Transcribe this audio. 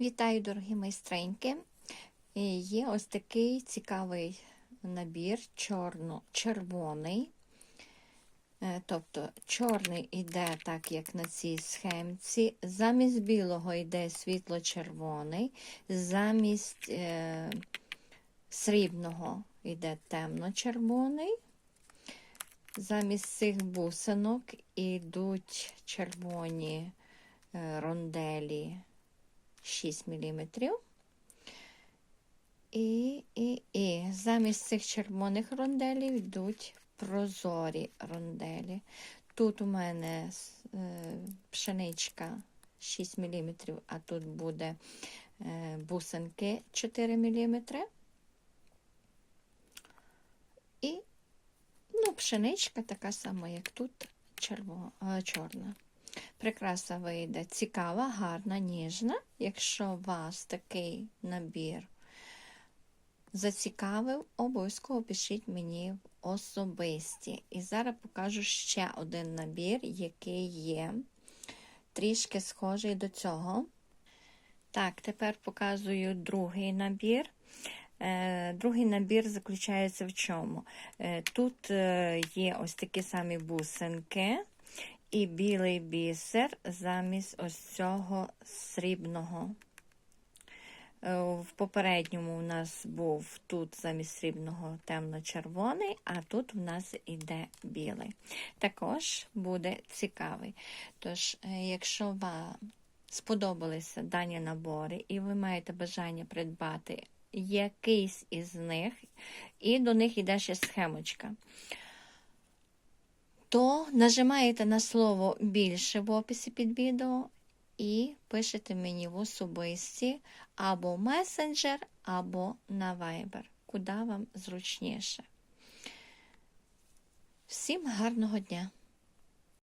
Вітаю, дорогі майстреньки! Є ось такий цікавий набір чорно-червоний. Е, Тобто чорний йде так, як на цій схемці. Замість білого йде світло-червоний, замість е, срібного йде темно-червоний. Замість цих бусинок йдуть червоні е, ронделі 6 мм. І, і, і замість цих червоних ронделів йдуть прозорі ронделі. Тут у мене е, пшеничка 6 мм, а тут буде е, бусинки 4 мм. І ну, пшеничка така сама, як тут черво, е, чорна. Прикраса вийде цікава, гарна, ніжна. Якщо вас такий набір зацікавив, обов'язково пишіть мені в особисті. І зараз покажу ще один набір, який є трішки схожий до цього. Так, тепер показую другий набір. Е, Другий набір заключається в чому? Е, Тут е, є ось такі самі бусинки і білий бісер замість ось цього срібного. Е, В попередньому у нас був тут замість срібного темно-червоний, а тут в нас іде білий. Також буде цікавий. Тож, е, якщо вам сподобалися дані набори, і ви маєте бажання придбати якийсь із них, і до них йде ще схемочка то нажимаєте на слово більше в описі під відео і пишете мені в особисті або месенджер, або на Viber, куди вам зручніше. Всім гарного дня!